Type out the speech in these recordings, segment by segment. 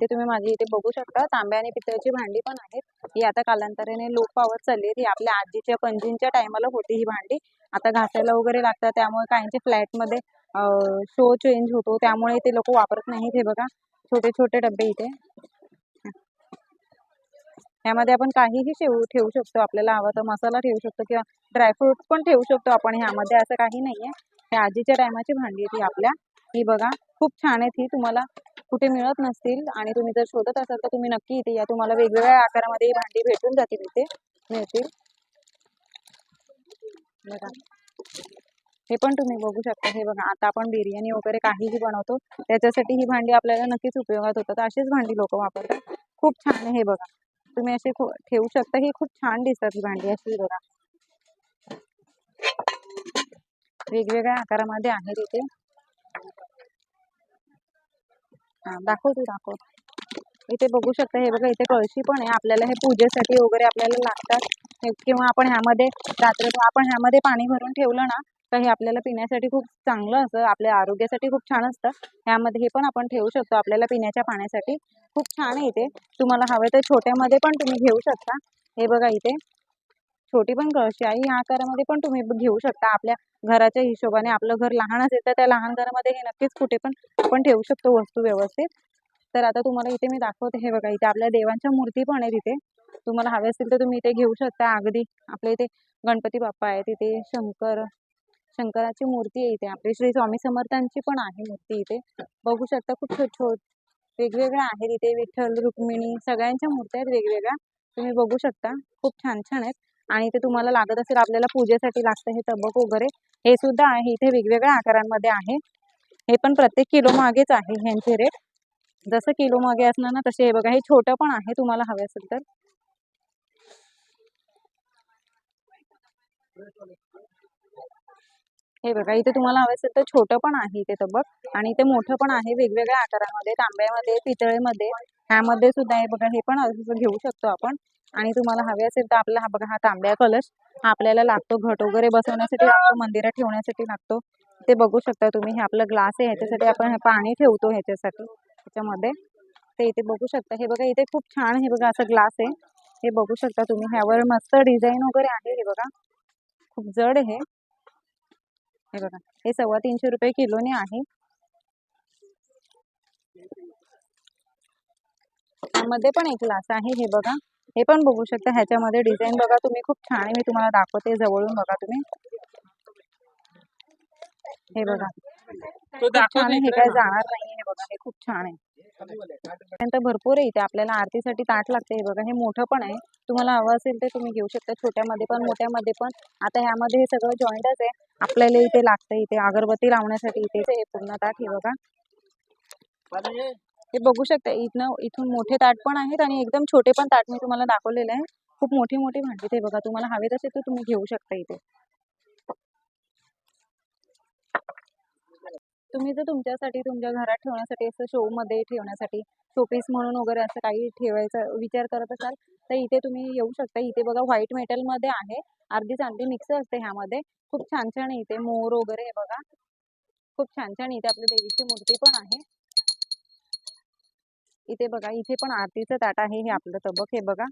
इथे तुम्ही माझी इथे बघू शकता. तांब्या आणि पितळची भांडी पण आहेत. ही आता कालांतराने लोप पावत चालली आहेत ही आपल्या आजीच्या पणजींच्या टायमाला होती ही भांडी. आता घासायला वगैरे लागतात. त्यामुळे काहींचे फ्लॅटमध्ये शो चेंज होतो. त्यामुळे ते लोक वापरत नाहीत हे बघा. छोटे छोटे डबे इथे. ह्यामध्ये आपण काहीही ठेवू ठेवू शकतो. आपल्याला हवा तर मसाला ठेवू शकतो किंवा ड्रायफ्रूट पण ठेवू शकतो आपण. ह्यामध्ये असं काही नाहीये. हे आजीच्या टायमाची भांडी आहे ती आपल्या. ही बघा. खूप छान आहेत ती तुम्हाला. कुठे मिळत नसतील आणि तुम्ही जर शोधत असाल तर तुम्ही नक्की इथे या. तुम्हाला वेगवेगळ्या आकारामध्ये ही भांडी भेटून जातील इथे. मिळतील. बघा. हे पण तुम्ही बघू शकता. हे बघा आता आपण बिर्याणी वगैरे काहीही बनवतो त्याच्यासाठी ही भांडी आपल्याला नक्कीच उपयोगात होतात. अशीच भांडी लोक वापरतात. खूप छान आहे हे बघा. तुम्ही असे ठेवू शकता. ही खूप छान दिसतात ही भांडी. अशी बघा. वेगवेगळ्या आकारामध्ये आहेत इथे. हा दाखव तू दाखव. इथे बघू शकता हे बघा इथे कळशी पण आहे. आपल्याला हे पूजेसाठी वगैरे आपल्याला लागतात. किंवा आपण ह्यामध्ये रात्र आपण ह्यामध्ये पाणी भरून ठेवलं ना तर हे आपल्याला पिण्यासाठी खूप चांगलं असतं. आपल्या आरोग्यासाठी खूप छान असतं. ह्यामध्ये हे पण आपण ठेवू शकतो. आपल्याला पिण्याच्या पाण्यासाठी खूप छान आहे इथे. तुम्हाला हवे तर छोट्यामध्ये पण तुम्ही घेऊ शकता. हे बघा इथे. छोटी पण कळशी आहे. या आकारामध्ये पण तुम्ही घेऊ शकता. आपल्या घराच्या हिशोबाने आपलं घर लहान असेल तर त्या लहान घरामध्ये हे नक्कीच कुठे पण आपण ठेवू शकतो वस्तू व्यवस्थित. तर आता तुम्हाला इथे मी दाखवते. हे बघा इथे आपल्या देवांच्या मूर्ती पण आहेत इथे. तुम्हाला हवे असतील तर तुम्ही इथे घेऊ शकता. अगदी आपल्या इथे गणपती बाप्पा आहेत इथे शंकर शंकराची मूर्ती आहे इथे. आपली श्री स्वामी समर्थांची पण आहे मूर्ती इथे. बघू शकता खूप छोट छोट वेगवेगळ्या आहेत इथे. विठ्ठल रुक्मिणी सगळ्यांच्या मूर्त्या आहेत वेगवेगळ्या. तुम्ही बघू शकता. खूप छान छान आहेत. आणि ते तुम्हाला लागत असेल आपल्याला पूजेसाठी लागतं हे तबक वगैरे हे सुद्धा आहे. इथे वेगवेगळ्या आकारांमध्ये आहे. हे पण प्रत्येक किलो मागेच आहे ह्यांचे रेट जसं किलो मागे असणार ना तसे हे बघा. हे छोटं पण आहे तुम्हाला हवे असेल तर. हे बघा इथे तुम्हाला हवे असेल तर छोटं पण आहे इथे तबक आणि इथे मोठं पण आहे. वेगवेगळ्या आकारामध्ये तांब्यामध्ये पितळेमध्ये ह्यामध्ये सुद्धा हे बघा हे पण घेऊ शकतो आपण. आणि तुम्हाला हवे असेल तर आपला हा बघा हा तांब्या कलश हा आपल्याला लागतो. घट वगैरे बसवण्यासाठी लागतो मंदिरात ठेवण्यासाठी लागतो. ते बघू शकता तुम्ही. हे आपलं ग्लास आहे ह्याच्यासाठी आपण पाणी ठेवतो ह्याच्यासाठी. ह्याच्यामध्ये. ते इथे बघू शकता. हे बघा इथे खूप छान हे बघा असं ग्लास आहे. हे बघू शकता तुम्ही. ह्यावर मस्त डिझाईन वगैरे आहे हे बघा. खूप जड आहे. हे बघा. हे सव्वा तीनशे रुपये किलोने आहे. त्यामध्ये पण एक ग्लास आहे हे बघा. हे पण बघू शकता ह्याच्यामध्ये डिझाईन बघा तुम्ही खूप छान आहे. मी तुम्हाला दाखवते जवळून बघा तुम्ही. हे बघा. छान हे काय जाणार नाही हे बघा हे खूप छान आहे. त्यानंतर भरपूर आहे इथे आपल्याला आरतीसाठी ताट लागते हे बघा हे मोठं पण आहे. तुम्हाला हवं असेल तर तुम्ही घेऊ शकता छोट्यामध्ये पण मोठ्यामध्ये पण. आता ह्यामध्ये हे सगळं जॉईंटच आहे. आपल्याला इथे लागतं इथे अगरबत्ती लावण्यासाठी इथे हे पूर्ण ताट हे बघा. हे बघू शकता इथनं इथून मोठे ताट पण आहेत आणि एकदम छोटे पण ताट मी तुम्हाला दाखवलेले आहे. खूप मोठी मोठी भांडी ते बघा तुम्हाला हवे तसे ते तुम्ही घेऊ शकता इथे. तुम्ही जर तुमच्यासाठी तुमच्या घरात ठेवण्यासाठी असं शो मध्ये ठेवण्यासाठी शोपीस म्हणून वगैरे असं काही ठेवायचा विचार करत असाल तर इथे तुम्ही येऊ शकता. इथे बघा व्हाईट मेटलमध्ये आहे. अर्धी चांदी मिक्स असते ह्यामध्ये. खूप छान छान आहे इथे. मोर वगैरे बघा. खूप छान छान इथे आपल्या देवीची मूर्ती पण आहे. इथे बघा इथे पण आरतीचं ताट आहे हे आपलं तबक हे बघा.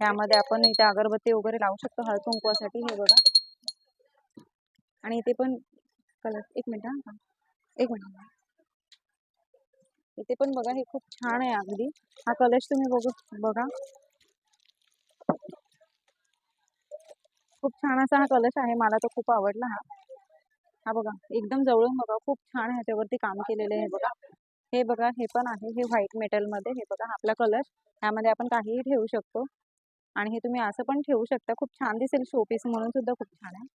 ह्यामध्ये आपण इथे अगरबत्ती वगैरे लावू शकतो हळद कुंकवासाठी हे बघा. आणि इथे पण कलर एक मिनिट हा. एक मिनिट इथे पण बघा हे खूप छान आहे अगदी. हा कलश तुम्ही बघू बघा. खूप छान असा हा कलश आहे मला तो खूप आवडला हा. हा बघा एकदम जवळून बघा खूप छान ह्याच्यावरती काम केलेलं आहे बघा. हे बघा हे पण आहे हे व्हाईट मेटलमध्ये हे बघा आपला कलर ह्यामध्ये आपण काहीही ठेवू शकतो. आणि हे तुम्ही असं पण ठेवू शकता. खूप छान दिसेल शोपीस म्हणून सुद्धा खूप छान आहे.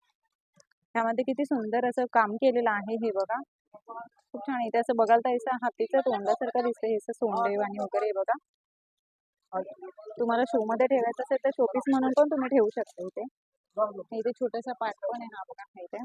त्यामध्ये किती सुंदर असं काम केलेलं आहे हे बघा. खूप छान इथे असं बघाल तर असं हातीचं तोंडासारखं दिसतंय हे असं आणि वगैरे बघा. तुम्हाला शो मध्ये ठेवायचं असेल तर शोपीस म्हणून पण तुम्ही ठेवू शकता इथे. इथे छोटासा पाठ पण आहे हा बघा इथे.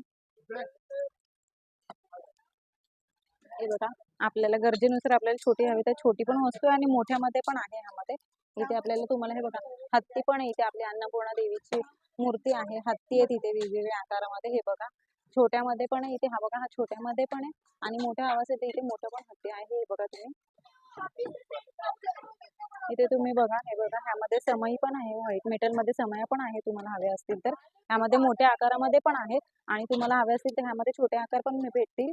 हे बघा. आपल्याला गरजेनुसार आपल्याला छोटी हवी तर छोटी पण वस्तू आहे आणि मोठ्यामध्ये पण आहे ह्यामध्ये. इथे आपल्याला तुम्हाला हे बघा हत्ती पण आहे इथे आपली अन्नपूर्णा देवीची मूर्ती आहे. हत्ती आहे तिथे वेगवेगळ्या आकारामध्ये हे बघा. छोट्यामध्ये पण आहे इथे हा बघा हा छोट्यामध्ये पण आहे आणि मोठ्या हवा येते इथे मोठं पण हत्ती आहे हे बघा तुम्ही. इथे तुम्ही बघा हे बघा ह्यामध्ये समई पण आहे व्हाईट मेटलमध्ये समया पण आहे तुम्हाला हवे असतील तर. ह्यामध्ये मोठ्या आकारामध्ये पण आहेत आणि तुम्हाला हवे असतील तर ह्यामध्ये छोटे आकार पण भेटतील.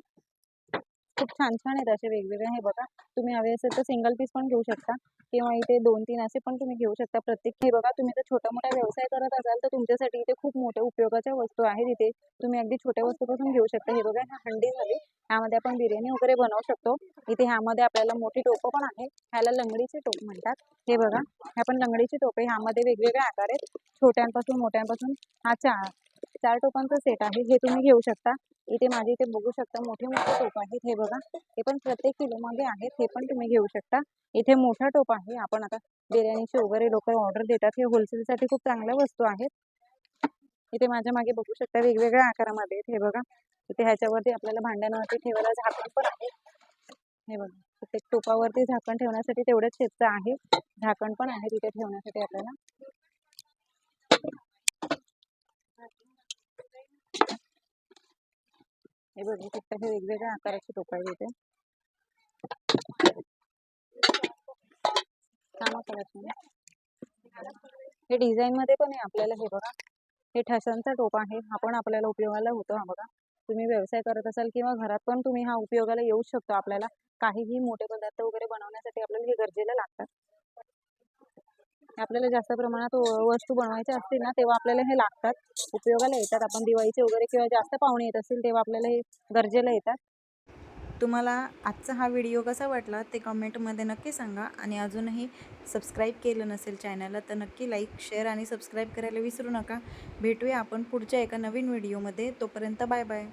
खूप छान छान आहेत असे वेगवेगळे. हे बघा तुम्ही हवे असेल तर सिंगल पीस पण घेऊ शकता किंवा इथे दोन तीन असे पण तुम्ही घेऊ शकता. प्रत्येक हे बघा तुम्ही जर छोटा मोठा व्यवसाय करत असाल तर तुमच्यासाठी इथे खूप मोठ्या उपयोगाच्या वस्तू आहेत इथे. तुम्ही अगदी छोट्या वस्तूपासून घेऊ शकता. हे बघा ह्या हंडी झाली. ह्यामध्ये आपण बिर्याणी वगैरे बनवू शकतो. इथे ह्यामध्ये आपल्याला मोठी टोपं पण आहे. ह्याला लंगडीचे टोप म्हणतात. हे बघा ह्या पण लंगडीची टोपे ह्यामध्ये वेगवेगळे आकार आहेत. छोट्यांपासून मोठ्यांपासून हा चार चार टोपांचा सेट आहे. हे तुम्ही घेऊ शकता. इथे माझे इथे बघू शकता मोठे मोठे टोप आहेत हे बघा. हे पण प्रत्येक किलोमध्ये आहेत हे पण तुम्ही घेऊ शकता. इथे मोठा टोप आहे. आपण आता बिर्याणीचे वगैरे लोक ऑर्डर देतात. हे होलसेल साठी खूप चांगल्या वस्तू आहेत. इथे माझ्या मागे बघू शकता वेगवेगळ्या आकारामध्ये आहेत. हे बघा. इथे ह्याच्यावरती आपल्याला भांड्यांवरती ठेवायला झाकण पण आहे. हे बघा. प्रत्येक टोपावरती झाकण ठेवण्यासाठी तेवढंच शेतचं आहे. झाकण पण आहे तिथे ठेवण्यासाठी आपल्याला. हे बघू शकता हे वेगवेगळ्या आकाराचे टोप येते हे. डिझाईन मध्ये पण आहे आपल्याला हे बघा. हे ठसांचा टोप आहे हा पण आपल्याला उपयोगाला होतो हा बघा. तुम्ही व्यवसाय करत असाल किंवा घरात पण तुम्ही हा उपयोगाला येऊ शकतो आपल्याला. काहीही मोठे पदार्थ वगैरे बनवण्यासाठी आपल्याला हे गरजेला लागतात. आपल्याला जास्त प्रमाणात वस्तू बनवायच्या असतील ना तेव्हा आपल्याला हे लागतात. उपयोगाला येतात. आपण दिवाळीचे वगैरे किंवा जास्त पाहुणे येत असतील तेव्हा आपल्याला हे गरजेला येतात. तुम्हाला आजचा हा व्हिडिओ कसा वाटला ते कमेंटमध्ये नक्की सांगा. आणि अजूनही सबस्क्राईब केलं नसेल चॅनलला तर नक्की लाईक शेअर आणि सबस्क्राईब करायला विसरू नका. भेटूया आपण पुढच्या एका नवीन व्हिडिओमध्ये. तोपर्यंत बाय बाय